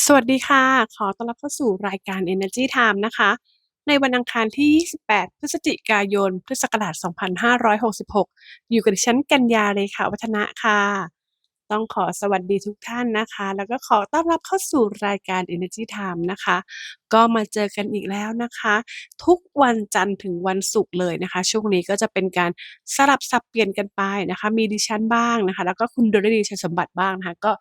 สวัสดีค่ะ ขอต้อนรับเข้าสู่รายการ Energy Time นะคะ ในวันอังคารที่ 28 พฤศจิกายน พุทธศักราช 2566 อยู่กับดิฉันกัญญาเลยค่ะ วัฒนะค่ะ ต้องขอสวัสดีทุกท่านนะคะ แล้วก็ขอต้อนรับเข้าสู่รายการ Energy Time นะคะ ก็มาเจอกันอีกแล้วนะคะ ทุกวันจันทร์ถึงวันศุกร์เลยนะคะ ช่วงนี้ก็จะเป็นการสลับสับเปลี่ยนกันไปนะคะ มีดิฉันบ้างนะคะ แล้วก็คุณดลดีชัยสมบัติบ้างนะคะ ก็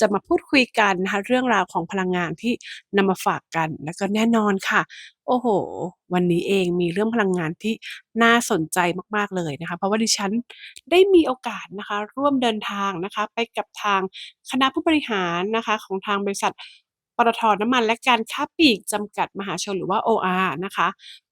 จะมาพูดคุยกันนะคะเรื่องราวของพลังงานที่นำมาฝากกัน แล้วก็แน่นอนค่ะ โอ้โห วันนี้เองมีเรื่องพลังงานที่น่าสนใจมากๆเลยนะคะ เพราะว่าดิฉันได้มีโอกาสนะคะ ร่วมเดินทางนะคะ ไปกับทางคณะผู้บริหารนะคะ ของทางบริษัทปตทน้ำมันและการค้าปลีกจำกัดมหาชนหรือว่า OR นะคะ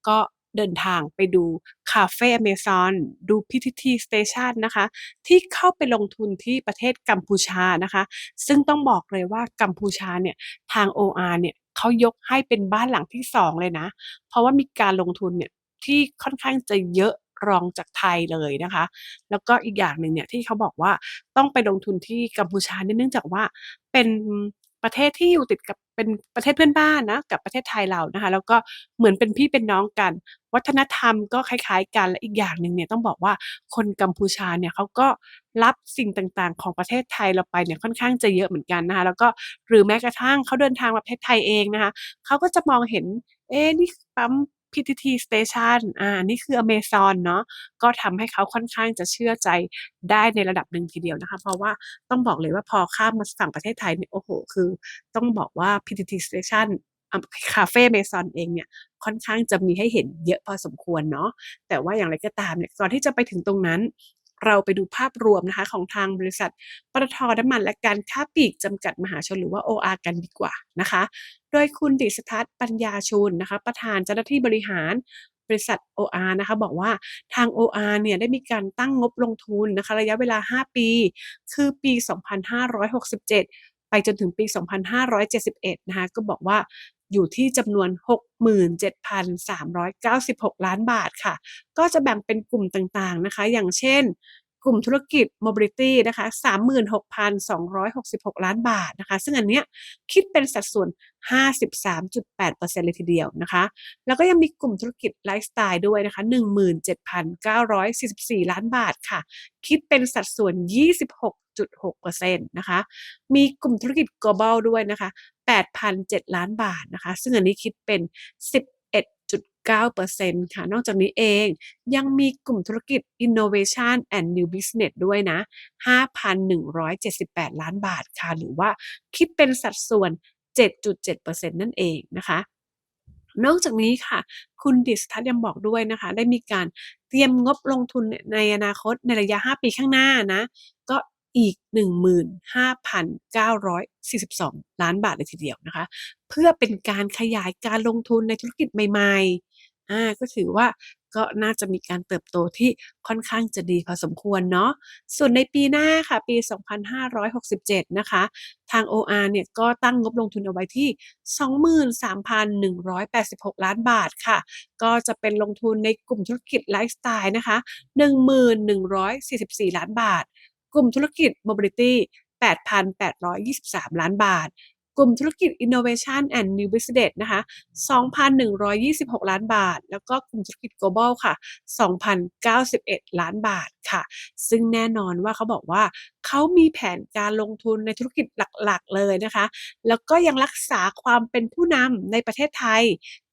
ก็ เดินทางไปดูคาเฟ่อเมซอน ดู PTT Station นะคะ ที่เข้าไปลงทุนที่ประเทศกัมพูชานะคะ ซึ่งต้องบอกเลยว่ากัมพูชาเนี่ย ทาง OR เนี่ยเขายกให้เป็นบ้านหลังที่ 2 เลยนะ เพราะว่ามีการลงทุนเนี่ยที่ค่อนข้างจะเยอะรองจากไทยเลยนะคะ แล้วก็อีกอย่างหนึ่งเนี่ยที่เขาบอกว่าต้องไปลงทุนที่กัมพูชาเนี่ยเนื่องจากว่าเป็น ประเทศที่อยู่ติดกับเป็นประเทศเพื่อนบ้านนะกับประเทศไทยเรานะคะแล้วก็เหมือนเป็นพี่เป็นน้องกัน วัฒนธรรมก็คล้าย ๆ กันและอีกอย่างหนึ่งเนี่ยต้องบอกว่าคนกัมพูชาเนี่ยเขาก็รับสิ่งต่างๆ ของประเทศไทยเราไปเนี่ยค่อนข้างจะเยอะเหมือนกันนะคะแล้วก็หรือแม้กระทั่งเขาเดินทางมาประเทศไทยเองนะคะเขาก็จะมองเห็นเอ๊นี่ปั๊ม PTT Station อ่านี่คือ Amazon เนาะก็ทำให้เขาค่อนข้างจะเชื่อใจได้ในระดับหนึ่งทีเดียวนะคะ เพราะว่าต้องบอกเลยว่าพอข้ามมาฝั่งประเทศไทยเนี่ยโอ้โฮคือต้องบอกว่า PTT Station คาเฟ่ Amazon เองเนี่ยค่อนข้างจะมีให้เห็นเยอะพอสมควรเนาะแต่ว่าอย่างไรก็ตามเนี่ยก่อนที่จะไปถึงตรงนั้น เราไปดูภาพรวมนะคะของทางบริษัทปตทน้ำมันและการค้าปลีกจำกัดมหาชนหรือว่า OR กันดีกว่านะคะ โดยคุณดิษทัศน์ปัญญาชุนนะคะ ประธานเจ้าหน้าที่บริหารบริษัท OR นะคะบอกว่าทาง OR เนี่ยได้มีการตั้งงบลงทุนนะคะระยะเวลา 5 ปี คือปี 2567 ไปจนถึงปี 2571 นะคะก็บอกว่าอยู่ที่จำนวน 67,396 ล้านบาทค่ะ ก็จะแบ่งเป็นกลุ่มต่างๆนะคะ อย่างเช่น กลุ่มธุรกิจ Mobility นะคะ 36,266 ล้านบาทนะคะ ซึ่งอันเนี้ยคิดเป็นสัดส่วน 53.8%เลยทีเดียวนะคะ แล้วก็ยังมีกลุ่มธุรกิจไลฟ์สไตล์ด้วยนะคะ 17,944 ล้านบาทค่ะ คิดเป็นสัดส่วน 26.6%นะคะ มีกลุ่มธุรกิจ Global ด้วยนะคะ 8,007 ล้านบาทนะคะ ซึ่งอันนี้คิดเป็น 9%ค่ะ นอกจากนี้เองยังมีกลุ่มธุรกิจ Innovation and New Business ด้วยนะ 5,178 ล้านบาทค่ะ หรือว่าคิดเป็นสัดส่วน 7.7%นั่นเองนะคะนอกจากนี้ค่ะ คุณดิษฐทัศน์ยังบอกด้วยนะคะ ได้มีการเตรียมงบลงทุนในอนาคตในระยะ 5 ปีข้างหน้านะ ก็อีก 15,942 ล้านบาทเลยทีเดียวนะคะ เพื่อเป็นการขยายการลงทุนในธุรกิจใหม่ๆ อาก็ถือว่าก็น่าจะมีการเติบโตที่ค่อนข้างจะดีพอสมควรเนาะ ส่วนในปีหน้าค่ะ ปี 2567 นะคะ ทาง OR เนี่ยก็ตั้งงบลงทุนเอาไว้ที่ 23,186 ล้านบาทค่ะ ก็จะเป็นลงทุนในกลุ่มธุรกิจไลฟ์สไตล์นะคะ 11,144 ล้านบาท กลุ่มธุรกิจ Mobility 8,823 ล้านบาท กลุ่มธุรกิจ Innovation and New Business นะคะ 2,126 ล้านบาท แล้วก็กลุ่มธุรกิจ Global ค่ะ 2,091 ล้านบาท ค่ะ ซึ่งแน่นอนว่าเขาบอกว่าเขามีแผนการลงทุนในธุรกิจหลักๆ เลยนะคะ แล้วก็ยังรักษาความเป็นผู้นำในประเทศไทย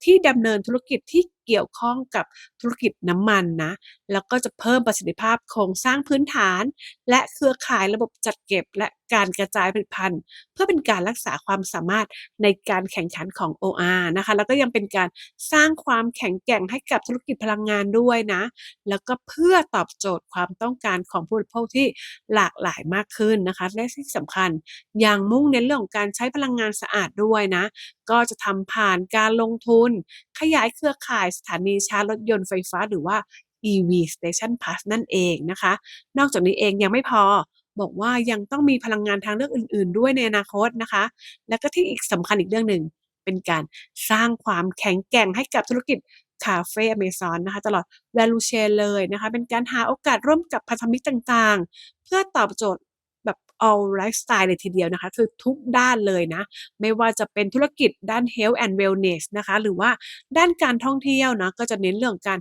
ที่ดำเนินธุรกิจที่เกี่ยวข้องกับธุรกิจน้ำมันนะ แล้วก็จะเพิ่มประสิทธิภาพโครงสร้างพื้นฐาน และเครือข่ายระบบจัดเก็บและการกระจายผลิตภัณฑ์ เพื่อเป็นการรักษาความสามารถในการแข่งขันของ OR นะคะ แล้วก็ยังเป็นการสร้างความแข็งแกร่งให้กับธุรกิจพลังงานด้วยนะ แล้วก็เพื่อตอบโจทย์ความความต้องการของผู้บริโภคที่หลากหลายมากขึ้นนะคะและที่สำคัญยังมุ่งเน้นเรื่องของการใช้พลังงานสะอาดด้วยนะ ก็จะทำผ่านการลงทุน ขยายเครือข่ายสถานีชาร์จรถยนต์ไฟฟ้าหรือว่า EV Station Plus นั่นเองนะคะ นอกจากนี้เองยังไม่พอบอกว่ายังต้องมีพลังงานทางเลือกอื่น ๆ ด้วยในอนาคตนะคะ แล้วก็ที่อีกสำคัญอีกเรื่องหนึ่งเป็นการสร้างความแข็งแกร่งให้กับธุรกิจ คาเฟ่อเมซอนนะคะตลอด value chain เลยนะคะเป็นการหาโอกาสร่วมกับพันธมิตรต่างๆ เพื่อตอบโจทย์ all lifestyle เลยทีเดียวนะคะ คือทุกด้านเลยนะ ไม่ว่าจะเป็นธุรกิจด้าน health and wellness นะคะ หรือว่าด้านการท่องเที่ยวนะก็จะเน้นเรื่องของการ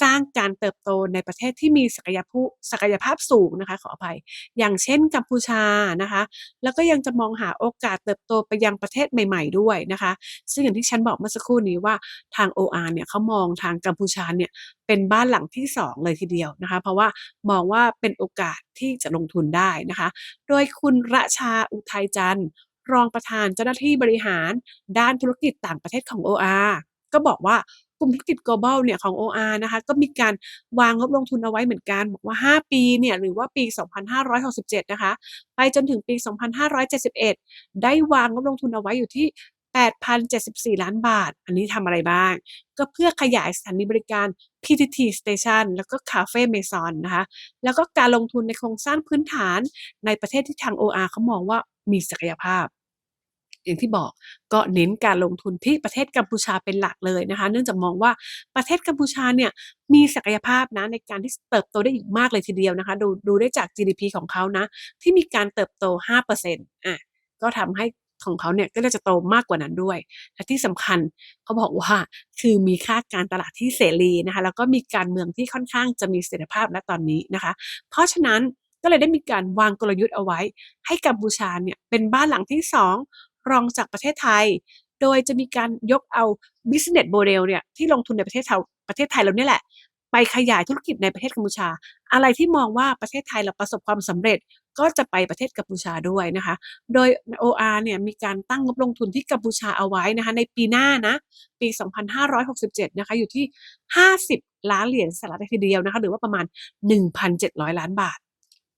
สร้างการเติบโตในประเทศที่มีศักยภูศักยภาพสูงนะคะขออภัย อย่างเช่นกัมพูชานะคะ แล้วก็ยังจะมองหาโอกาสเติบโตไปยังประเทศใหม่ ๆ ด้วยนะคะ ซึ่งอย่างที่ฉันบอกเมื่อสักครู่นี้ว่าทาง OR เนี่ยเขามองทางกัมพูชาเนี่ยเป็นบ้านหลังที่ 2 เลยทีเดียวนะคะ เพราะว่ามองว่าเป็นโอกาสที่จะลงทุนได้นะคะ โดยคุณระชาอุทัยจันทร์รองประธานเจ้าหน้าที่บริหาร ด้านธุรกิจต่างประเทศของ OR ก็บอกว่ากลุ่มธุรกิจ Global เนี่ยของ OR นะคะก็มีการวางงบลงทุนเอาไว้เหมือนกัน บอกว่า 5 ปีเนี่ยหรือว่าปี 2567 นะคะ ไปจนถึงปี 2571 ได้วางงบลงทุนเอาไว้อยู่ที่ 8,074 ล้านบาท อันนี้ทำอะไรบ้าง ก็เพื่อขยายสถานีบริการ PTT Station แล้วก็คาเฟ Maison นะคะ แล้วก็การลงทุนในโครงสร้างพื้นฐานในประเทศที่ทาง OR เขามองว่ามีศักยภาพ อย่างที่บอกก็เน้นการลงทุนที่ประเทศกัมพูชาเป็นหลักเลยนะคะ เนื่องจากมองว่าประเทศกัมพูชาเนี่ยมีศักยภาพนะในการที่เติบโตได้อีกมากเลยทีเดียวนะคะ ดูดูได้จาก GDP ของเขานะที่มีการเติบโต 5%อาก็ทำให้ ของเขาเนี่ยก็น่าจะโตมากกว่านั้นด้วย และที่สำคัญเขาบอกว่าคือมีค่าการตลาดที่เสรีนะคะแล้วก็มีการเมืองที่ค่อนข้างจะมีเสถียรภาพณตอนนี้นะคะ เพราะฉะนั้นก็เลยได้มีการวางกลยุทธ์เอาไว้ ให้กัมพูชาเนี่ยเป็นบ้านหลังที่ 2 รองจากประเทศไทย โดยจะมีการยกเอา Business Model เนี่ยที่ลงทุนในประเทศเทาประเทศไทยเราเนี่ยแหละ ไปขยายธุรกิจในประเทศกัมพูชา อะไรที่มองว่าประเทศไทยเราประสบความสำเร็จ ก็จะไปประเทศกัมพูชาด้วยนะคะ โดย OR เนี่ยมีการตั้งงบลงทุนที่กัมพูชาเอาไว้นะคะในปีหน้านะปี 2567 นะคะอยู่ที่ 50 ล้านเหรียญสหรัฐเลยทีเดียวนะคะหรือว่าประมาณ 1,700 ล้านบาท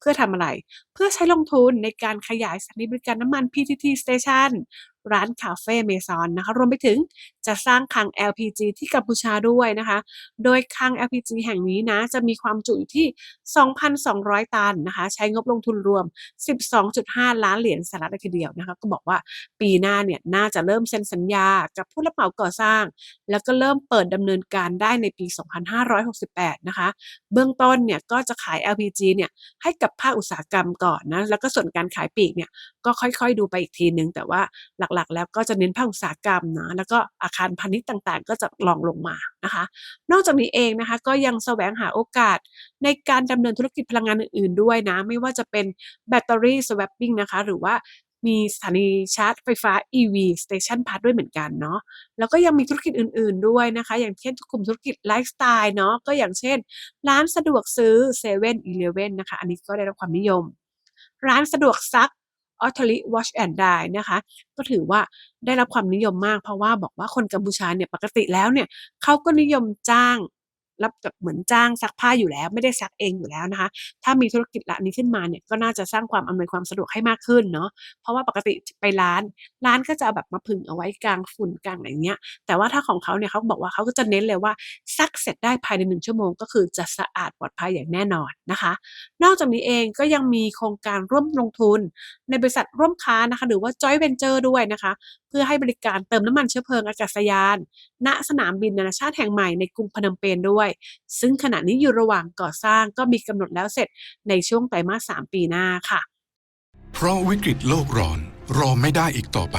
เพื่อทำอะไร เพื่อใช้ลงทุนในการขยายสถานีบริการน้ำมัน PTT Station ร้านคาเฟ Maison นะคะ รวมไปถึงจะสร้างคลัง LPG ที่กัมพูชาด้วยนะคะ โดยคลัง LPG แห่งนี้นะจะมีความจุอยู่ที่ 2,200 ตันนะคะ ใช้งบลงทุนรวม 12.5 ล้านเหรียญสหรัฐเลยทีเดียวนะคะ ก็บอกว่าปีหน้าเนี่ยน่าจะเริ่มเซ็นสัญญากับผู้รับเหมาก่อสร้าง แล้วก็เริ่มเปิดดำเนินการได้ในปี 2568 นะคะ เบื้องต้นเนี่ยก็จะขาย LPG เนี่ยให้กับภาคอุตสาหกรรมก่อนนะ แล้วก็ส่วนการขายปลีกเนี่ยก็ค่อยๆดูไปอีกทีนึง แต่ว่าหลักๆ แล้วก็จะเน้นภาคอุตสาหกรรมนะแล้วก็อาคารพาณิชย์ต่างๆ ก็จะรองลงมานะคะ นอกจากนี้เองนะคะก็ยังแสวงหาโอกาสในการดำเนินธุรกิจพลังงานอื่นๆด้วยนะ ไม่ว่าจะเป็นแบตเตอรี่ Swapping นะคะหรือว่ามีสถานีชาร์จไฟฟ้า EV Station Plus ด้วยเหมือนกันเนาะ แล้วก็ยังมีธุรกิจอื่นๆด้วยนะคะ อย่างเช่นกลุ่มธุรกิจไลฟ์สไตล์เนาะ ก็อย่างเช่น ร้านสะดวกซื้อ 7-Eleven นะคะ อันนี้ก็ได้รับความนิยม ร้านสะดวกซัก ออท r ริวอชแอนด์ไดนะคะ ก็ถือว่าได้รับความนิยมมากเพราะว่าบอกว่าคนกัมพูชาเนี่ยปกติแล้วเนี่ยเขาก็นิยมจ้าง รับแบบเหมือนจ้างซักผ้าอยู่แล้ว ไม่ได้ซักเองอยู่แล้วนะคะ ถ้ามีธุรกิจละนี้ขึ้นมาเนี่ยก็น่าจะสร้างความอำนวยความสะดวกให้มากขึ้นเนาะเพราะว่าปกติไปร้าน ร้านก็จะเอาแบบมาผึ่งเอาไว้กลางฝุ่นกลางอะไรเงี้ยแต่ว่าถ้าของเขาเนี่ยเขาบอกว่าเขาก็จะเน้นเลยว่าซักเสร็จได้ภายในหนึ่งชั่วโมง ก็คือจะสะอาดปลอดภัยอย่างแน่นอนนะคะ นอกจากนี้เองก็ยังมีโครงการร่วมลงทุน ในบริษัทร่วมค้านะคะ หรือว่า joint venture ด้วยนะคะเพื่อให้บริการเติมน้ำมันเชื้อเพลิงอากาศยาน ณสนามบินนานาชาติแห่งใหม่ในกรุงพนมเปญด้วย ซึ่งขณะนี้อยู่ระหว่างก่อสร้างก็มีกำหนดแล้วเสร็จในช่วงไตรมาส3ปีหน้าค่ะ เพราะวิกฤตโลกร้อนรอไม่ได้อีกต่อไป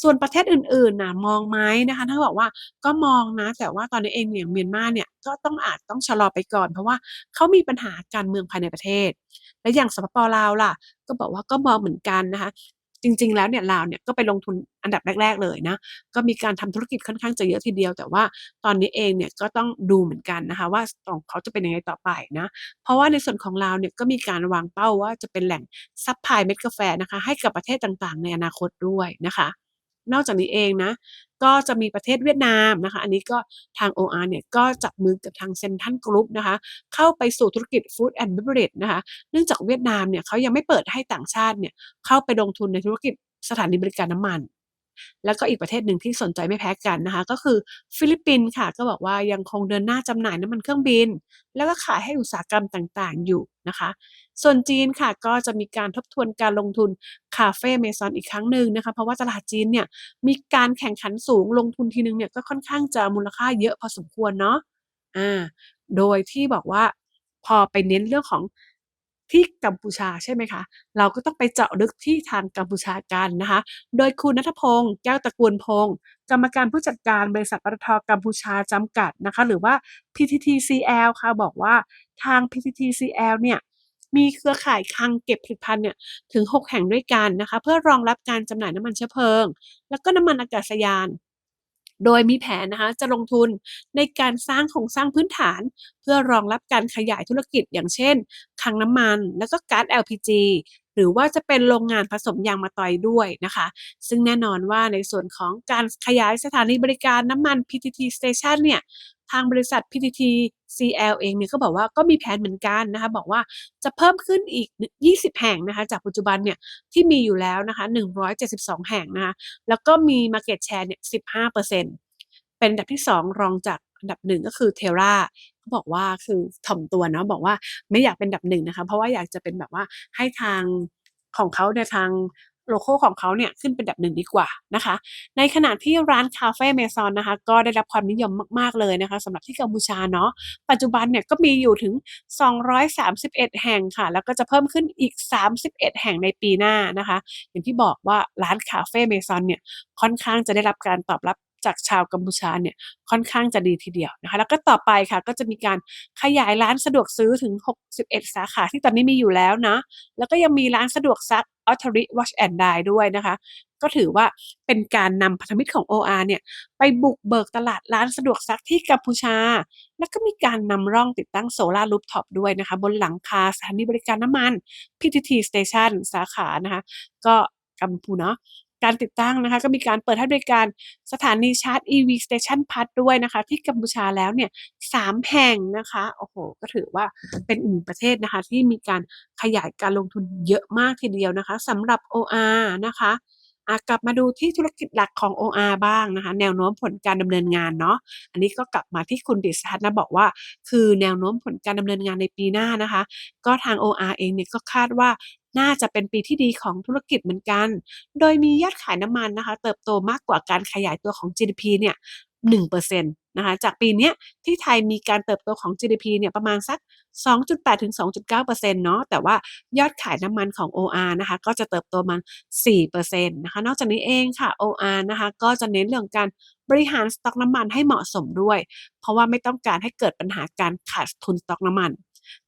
ส่วนประเทศอื่นๆนะมองไหมนะคะถ้าบอกว่าก็มองนะ แต่ว่าตอนนี้เองเนี่ยเมียนมาเนี่ยก็ต้องอาจต้องชะลอไปก่อน เพราะว่าเขามีปัญหาการเมืองภายในประเทศ และอย่างสปปลาวล่ะ ก็บอกว่าก็มองเหมือนกันนะคะจริง ๆ แล้วเนี่ยลาวเนี่ยก็ไปลงทุนอันดับแรก ๆ เลยนะ ก็มีการทำธุรกิจค่อนข้างจะเยอะทีเดียว แต่ว่าตอนนี้เองเนี่ยก็ต้องดูเหมือนกันนะคะว่าของเขาจะเป็นยังไงต่อไปนะ เพราะว่าในส่วนของลาวเนี่ยก็มีการวางเป้าว่าจะเป็นแหล่งซัพพลายเม็ดกาแฟนะคะให้กับประเทศต่างๆ ในอนาคตด้วยนะคะ นอกจากนี้เองนะ ก็จะมีประเทศเวียดนามนะคะ อันนี้ก็ทาง OR เนี่ยก็จับมือกับทางเซนทันกรุ๊ปนะคะ เข้าไปสู่ธุรกิจ Food and Beverage นะคะ เนื่องจากเวียดนามเนี่ยเขายังไม่เปิดให้ต่างชาติเนี่ยเข้าไปลงทุนในธุรกิจสถานีบริการน้ำมัน แล้วก็อีกประเทศหนึ่งที่สนใจไม่แพ้กันนะคะ ก็คือฟิลิปปินส์ค่ะ ก็บอกว่ายังคงเดินหน้าจำหน่ายน้ำมันเครื่องบิน แล้วก็ขายให้อุตสาหกรรมต่างๆ อยู่นะคะ ส่วนจีนค่ะก็จะมีการทบทวนการลงทุนคาเฟ่เมซอนอีกครั้งหนึ่งนะคะ เพราะว่าตลาดจีนเนี่ยมีการแข่งขันสูงลงทุนทีนึงเนี่ยก็ค่อนข้างจะมูลค่าเยอะพอสมควรเนาะอ่าโดยที่บอกว่าพอไปเน้นเรื่องของ ที่กัมพูชาใช่ไหมคะ เราก็ต้องไปเจาะลึกที่ทางกัมพูชากันนะคะ โดยคุณนัทพงศ์แก้วตระกูลพงศ์กรรมการผู้จัดการบริษัทปตทกัมพูชาจำกัดนะคะ หรือว่า PTTCL ค่ะบอกว่าทาง PTTCL เนี่ยมีเครือข่ายคลังเก็บผลิตภัณฑ์เนี่ยถึง 6 แห่งด้วยกันนะคะ เพื่อรองรับการจำหน่ายน้ำมันเชื้อเพลิง แล้วก็น้ำมันอากาศยาน โดยมีแผนนะคะจะลงทุนในการสร้างโครงสร้างพื้นฐาน เพื่อรองรับการขยายธุรกิจอย่างเช่นคลังน้ำมัน แล้วก็ก๊าซ LPG หรือว่าจะเป็นโรงงานผสมยางมะตอยด้วยนะคะ ซึ่งแน่นอนว่าในส่วนของการขยายสถานีบริการน้ำมัน PTT Station เนี่ย ทางบริษัท PTT CL เองเนี่ยก็บอกว่าก็มีแผนเหมือนกันนะคะบอกว่าจะเพิ่มขึ้นอีก 20 แห่งนะคะจากปัจจุบันเนี่ยที่มีอยู่แล้วนะคะ172 แห่งนะคะแล้วก็มี Market Share เนี่ย 15%เป็นอันดับที่ 2 รองจากอันดับ1ก็คือ Terra เขาบอกว่าคือถ่อมตัวเนาะบอกว่าไม่อยากเป็นอันดับหนึ่งนะคะเพราะว่าอยากจะเป็นแบบว่าให้ทางของเขาในทาง โลโก้ของเขาเนี่ยขึ้นเป็นดับหนึ่งดีกว่านะคะ ในขณะที่ร้านคาเฟ่เมซอนนะคะ ก็ได้รับความนิยมมาก ๆ เลยนะคะสำหรับที่กัมพูชาเนาะปัจจุบันเนี่ยก็มีอยู่ถึง 231 แห่งค่ะ แล้วก็จะเพิ่มขึ้นอีก 31 แห่งในปีหน้านะคะ อย่างที่บอกว่าร้านคาเฟ่เมซอนเนี่ยค่อนข้างจะได้รับการตอบรับ จากชาวกัมพูชาเนี่ยค่อนข้างจะดีทีเดียวนะคะ แล้วก็ต่อไปค่ะก็จะมีการขยายร้านสะดวกซื้อถึง 61 สาขาที่ตอนนี้มีอยู่แล้วนะ แล้วก็ยังมีร้านสะดวกซัก a u t o r i Watch and Die ด้วยนะคะ ก็ถือว่าเป็นการนำพันธมิตรของ OR เนี่ยไปบุกเบิกตลาดร้านสะดวกซักที่กัมพูชา แล้วก็มีการนำร่องติดตั้งโซลาร์รูฟท็อปด้วยนะคะ บนหลังคาสถานีบริการน้ำมัน PTT Station สาขานะคะ ก็กัมพูเนาะ การติดตั้งนะคะ ก็มีการเปิดให้บริการสถานีชาร์จ EV Station พัดด้วยนะคะ ที่กัมพูชาแล้วเนี่ยสามแห่งนะคะโอ้โหก็ถือว่าเป็นอีกประเทศนะคะ ที่มีการขยายการลงทุนเยอะมากทีเดียวนะคะสำหรับ OR นะคะ กลับมาดูที่ธุรกิจหลักของ OR บ้างนะคะ แนวโน้มผลการดำเนินงานเนาะอันนี้ก็กลับมาที่คุณดิษฐนะบอกว่า คือแนวโน้มผลการดำเนินงานในปีหน้านะคะ ก็ทาง OR เองเนี่ยก็คาดว่าน่าจะเป็นปีที่ดีของธุรกิจเหมือนกัน โดยมียอดขายน้ำมันนะคะ เติบโตมากกว่าการขยายตัวของ GDP เนี่ย 1%นะคะจากปีนี้ที่ไทยมีการเติบโตของ GDP เนี่ยประมาณสัก 2.8 ถึง 2.9%เนาะแต่ว่ายอดขายน้ำมันของ OR นะคะก็จะเติบโตมา4%นะคะนอกจากนี้เองค่ะ OR นะคะก็จะเน้นเรื่องการบริหารสต็อกน้ำมันให้เหมาะสมด้วย เพราะว่าไม่ต้องการให้เกิดปัญหาการขาดทุนสต็อกน้ำมัน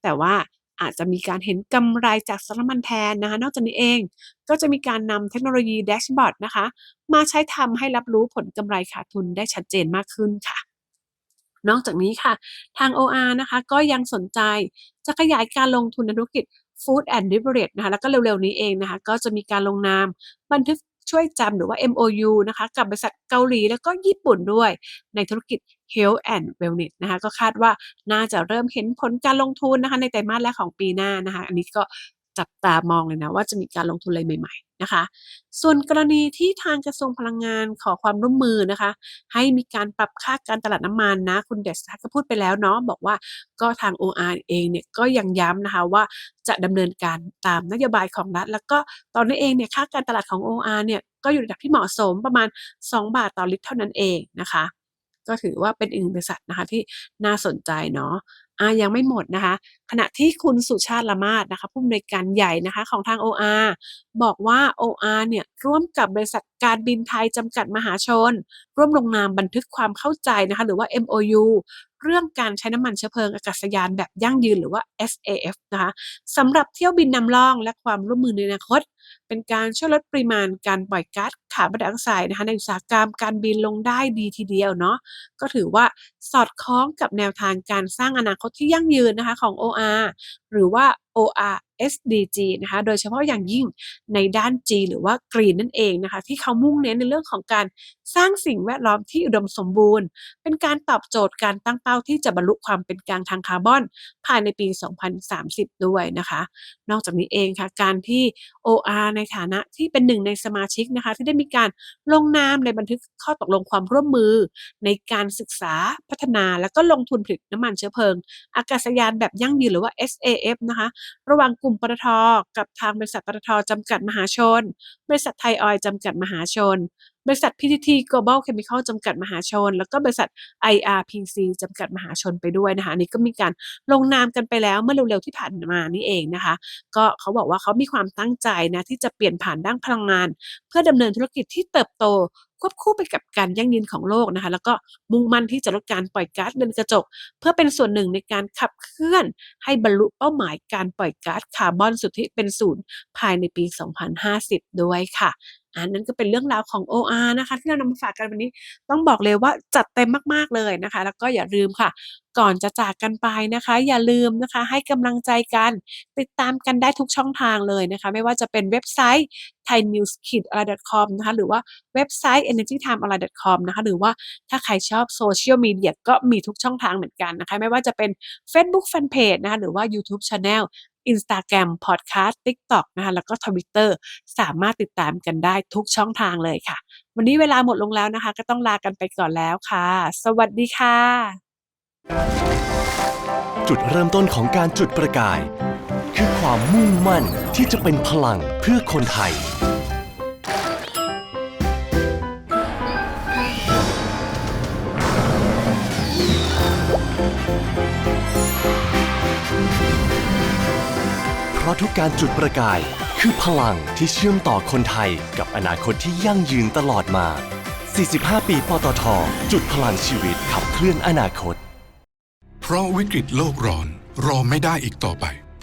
แต่ว่า อาจจะมีการเห็นกำไรจากสต็อกน้ำมันแทนนะคะ นอกจากนี้เองก็จะมีการนำเทคโนโลยีแดชบอร์ดนะคะ มาใช้ทำให้รับรู้ผลกำไรขาดทุนได้ชัดเจนมากขึ้นค่ะ นอกจากนี้ค่ะ ทาง OR นะคะก็ยังสนใจจะขยายการลงทุนในธุรกิจ Food and Beverage นะคะแล้วก็เร็วๆนี้เองนะคะ ก็จะมีการลงนามบันทึก ช่วยจำหรือว่า MOU นะคะกับบริษัทเกาหลีแล้วก็ญี่ปุ่นด้วย ในธุรกิจ Health and Wellness นะคะก็คาดว่าน่าจะเริ่มเห็นผลการลงทุนนะคะในไตรมาสแรกของปีหน้านะคะอันนี้ก็จับตามองเลยนะว่าจะมีการลงทุนอะไรใหม่ ๆนะคะ ส่วนกรณีที่ทางกระทรวงพลังงานขอความร่วมมือนะคะ ให้มีการปรับค่าการตลาดน้ำมันนะ คุณเดชทักก็พูดไปแล้วเนาะบอกว่าก็ทาง OR เองเนี่ยก็ยังย้ำนะคะว่าจะดำเนินการตามนโยบายของรัฐ แล้วก็ตอนนี้เองเนี่ยค่าการตลาดของ OR เนี่ยก็อยู่ในระดับที่เหมาะสมประมาณ 2 บาทต่อลิตรเท่านั้นเองนะคะ ก็ถือว่าเป็นอีกหนึ่งบริษัทนะคะที่น่าสนใจเนาะ อ่ายังไม่หมดนะคะ ขณะที่คุณสุชาติละมาดนะคะผู้อำนวยการใหญ่นะคะของทาง OR บอกว่า OR เนี่ยร่วมกับบริษัทการบินไทยจำกัดมหาชน ร่วมลงนามบันทึกความเข้าใจนะคะหรือว่า MOU เรื่องการใช้น้ำมันเชื้อเพลิงอากาศยานแบบยั่งยืนหรือว่า SAF นะคะสำหรับเที่ยวบินนำร่องและความร่วมมือในอนาคต เป็นการช่วยลดปริมาณการปล่อยก๊าซคาร์บอนไดออกไซด์นะคะในอุตสาหกรรมการบินลงได้ดีทีเดียวเนาะก็ถือว่าสอดคล้องกับแนวทางการสร้างอนาคตที่ยั่งยืนนะคะของ OR หรือว่า OR SDG นะคะ โดยเฉพาะอย่างยิ่งในด้าน G หรือว่า Green นั่นเองนะคะ ที่เขามุ่งเน้นในเรื่องของการสร้างสิ่งแวดล้อมที่อุดมสมบูรณ์ เป็นการตอบโจทย์การตั้งเป้าที่จะบรรลุความเป็นกลางทางคาร์บอน ภายในปี 2030 ด้วยนะคะ นอกจากนี้เองค่ะ การที่ OR ในฐานะที่เป็นหนึ่งในสมาชิกนะคะที่ได้มีการลงนามในบันทึกข้อตกลงความร่วมมือ ในการศึกษาพัฒนาและก็ลงทุนผลิตน้ำมันเชื้อเพลิง อากาศยานแบบยั่งยืนหรือว่า SAF นะคะระหว่างกลุ่มปตทกับทางบริษัทปตทจำกัดมหาชน บริษัทไทยออยล์จำกัดมหาชน บริษัท PTT Global Chemical จำกัดมหาชน แล้วก็บริษัท IRPC จำกัดมหาชนไปด้วยนะคะนี่ก็มีการลงนามกันไปแล้วเมื่อเร็วๆที่ผ่านมานี่เองนะคะ ก็เขาบอกว่าเขามีความตั้งใจนะที่จะเปลี่ยนผ่านด้านพลังงาน เพื่อดำเนินธุรกิจที่เติบโต ควบคู่ไปกับการยั่งยืนของโลกนะคะ แล้วก็มุ่งมั่นที่จะลดการปล่อยก๊าซเรือนกระจก เพื่อเป็นส่วนหนึ่งในการขับเคลื่อน ให้บรรลุเป้าหมายการปล่อยก๊าซคาร์บอนสุทธิเป็นศูนย์ภายในปี 2050 ด้วยค่ะอันนั้นก็เป็นเรื่องราวของ OR นะคะ ที่เรานำมาฝากกันวันนี้ต้องบอกเลยว่าจัดเต็มมากๆเลยนะคะ แล้วก็อย่าลืมค่ะ ก่อนจะจากกันไปนะคะ อย่าลืมนะคะ ให้กำลังใจกัน ติดตามกันได้ทุกช่องทางเลยนะคะ ไม่ว่าจะเป็นเว็บไซต์ thainews.com นะคะหรือว่าเว็บไซต์ energytimeonline.com นะคะหรือว่าถ้าใครชอบโซเชียลมีเดียก็มีทุกช่องทางเหมือนกันนะคะไม่ว่าจะเป็น Facebook Fanpage นะคะหรือว่า YouTube Channel Instagram Podcast TikTok นะคะแล้วก็ Twitter สามารถติดตามกันได้ทุกช่องทางเลยค่ะ วันนี้เวลาหมดลงแล้วนะคะ ก็ต้องลากันไปก่อนแล้วค่ะ สวัสดีค่ะ จุดเริ่มต้นของการจุดประกาย คือความมุ่งมั่นที่จะเป็นพลังเพื่อคนไทย เพราะทุกการจุดประกายคือพลังที่เชื่อมต่อคนไทยกับอนาคตที่ยั่งยืนตลอดมา 45 ปีปตท จุดพลังชีวิตขับเคลื่อนอนาคต เพราะวิกฤตโลกร้อนรอไม่ได้อีกต่อไป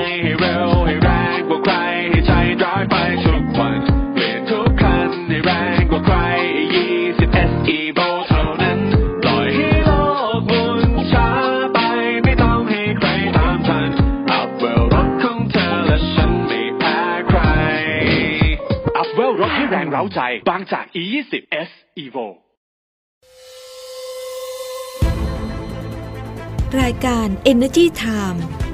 ให้เร็วให้แรงกว่าใครให้ใจร้ายไปทุกวันเปลี่ยนทุกคันให้แรงกว่าใคร20 SE v o เท่านั้นปล่อยให้โลกหมุนช้าไปไม่ต้องให้ใครตามทันอัพเวลรถของเธอและฉันไม่แพ้ใครอัพเวลรถให้แรงเร้าใจบางจาก E20 S Evo รายการ Energy Time